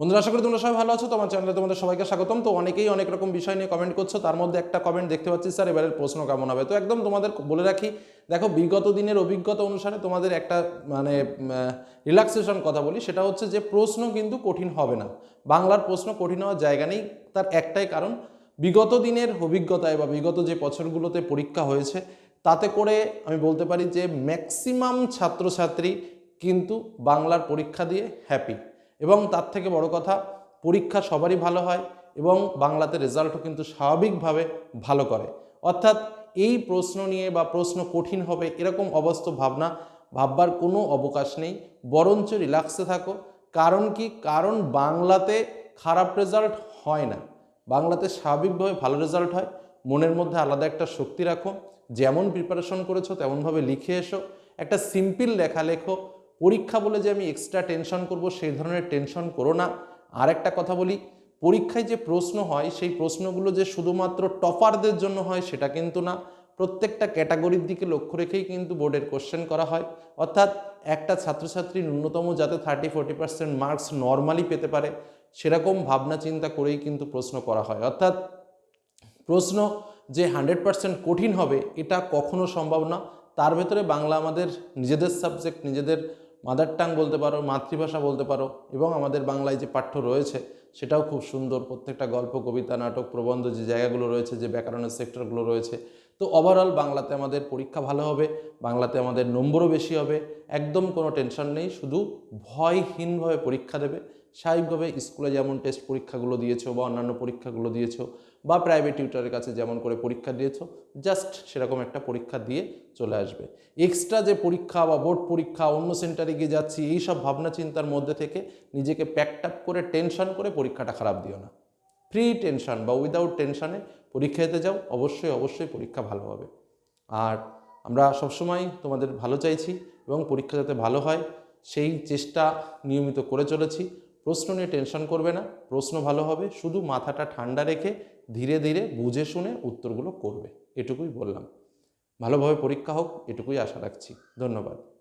বন্ধুরা, আশা করি তোমরা সবাই ভালো আছো। তোমার চ্যানেলে তোমাদের সবাইকে স্বাগতম। তো অনেকেই অনেক রকম বিষয় নিয়ে কমেন্ট করছ। তার মধ্যে একটা কমেন্ট দেখতে পাচ্ছি, স্যার, এবারের প্রশ্ন কেমন হবে? তো একদম তোমাদের বলে রাখি, দেখো, বিগত দিনের অভিজ্ঞতা অনুসারে তোমাদের একটা মানে রিল্যাক্সেশন কথা বলি। সেটা হচ্ছে যে, প্রশ্ন কিন্তু কঠিন হবে না। বাংলার প্রশ্ন কঠিন হওয়ার জায়গা নেই। তার একটাই কারণ, বিগত দিনের অভিজ্ঞতায় বা বিগত যে বছরগুলোতে পরীক্ষা হয়েছে, তাতে করে আমি বলতে পারি যে ম্যাক্সিমাম ছাত্রছাত্রী কিন্তু বাংলার পরীক্ষা দিয়ে হ্যাপি এবং তার থেকে বড় কথা, পরীক্ষা সবারই ভালো হয় এবং বাংলাতে রেজাল্টও কিন্তু স্বাভাবিকভাবে ভালো করে। অর্থাৎ এই প্রশ্ন নিয়ে বা প্রশ্ন কঠিন হবে এরকম অবাস্তব ভাবনা ভাববার কোনো অবকাশ নেই। বরঞ্চ রিল্যাক্সে থাকো। কারণ কি? কারণ বাংলাতে খারাপ রেজাল্ট হয় না। বাংলাতে স্বাভাবিকভাবে ভালো রেজাল্ট হয়। মনের মধ্যে আলাদা একটা শক্তি রাখো। যেমন প্রিপারেশন করেছ, তেমনভাবে লিখে এসো। একটা সিম্পল লেখা লেখো। পরীক্ষা বলে যে আমি এক্সট্রা টেনশন করব, সেই ধরনের টেনশন করো না। আর একটা কথা বলি, পরীক্ষায় যে প্রশ্ন হয়, সেই প্রশ্নগুলো যে শুধুমাত্র টপারদের জন্য হয়, সেটা কিন্তু না। প্রত্যেকটা ক্যাটাগরির দিকে লক্ষ্য রেখেই কিন্তু বোর্ডের কোশ্চেন করা হয়। অর্থাৎ একটা ছাত্রছাত্রী ন্যূনতম যাতে thirty forty percent marks normally পেতে পারে, সেরকম ভাবনা চিন্তা করেই কিন্তু প্রশ্ন করা হয়। অর্থাৎ প্রশ্ন যে হান্ড্রেড পার্সেন্ট কঠিন হবে, এটা কখনো সম্ভব না। তার ভেতরে বাংলা আমাদের নিজেদের সাবজেক্ট নিজেদের মাদার টাং বলতে পারো, মাতৃভাষা বলতে পারো, এবং আমাদের বাংলায় যে পাঠ্য রয়েছে সেটাও খুব সুন্দর। প্রত্যেকটা গল্প, কবিতা, নাটক, প্রবন্ধ যে জায়গাগুলো রয়েছে, যে ব্যাকরণের সেক্টরগুলো রয়েছে, তো ওভারঅল বাংলাতে আমাদের পরীক্ষা ভালো হবে, বাংলাতে আমাদের নম্বরও বেশি হবে, একদম কোনো টেনশন নেই, শুধু ভয়হীনভাবে পরীক্ষা দেবে। স্বাভাবিকভাবে স্কুলে যেমন টেস্ট পরীক্ষাগুলো দিয়েছ বা অন্যান্য পরীক্ষাগুলো দিয়েছ বা প্রাইভেট টিউটারের কাছে যেমন করে পরীক্ষা দিয়েছ জাস্ট সেরকম একটা পরীক্ষা দিয়ে চলে আসবে। এক্সট্রা যে পরীক্ষা বা বোর্ড পরীক্ষা, অন্য সেন্টারে গিয়ে যাচ্ছি এই সব ভাবনা চিন্তার মধ্যে থেকে নিজেকে প্যাকড আপ করে টেনশন করে পরীক্ষাটা খারাপ দিও না। ফ্রি টেনশন বা উইদাউট টেনশনে পরীক্ষা দিতে যাও, অবশ্যই অবশ্যই পরীক্ষা ভালো হবে। আর আমরা সবসময় তোমাদের ভালো চাইছি এবং পরীক্ষা যাতে ভালো হয়, সেই চেষ্টা নিয়মিত করে চলেছি। প্রশ্ন নিয়ে টেনশন করবে না, প্রশ্ন ভালো হবে, শুধু মাথাটা ঠান্ডা রেখে ধীরে ধীরে বুঝে শুনে উত্তরগুলো করবে, এটুকুই বললাম। ভালোভাবে পরীক্ষা হোক, এটুকুই আশা রাখছি। ধন্যবাদ।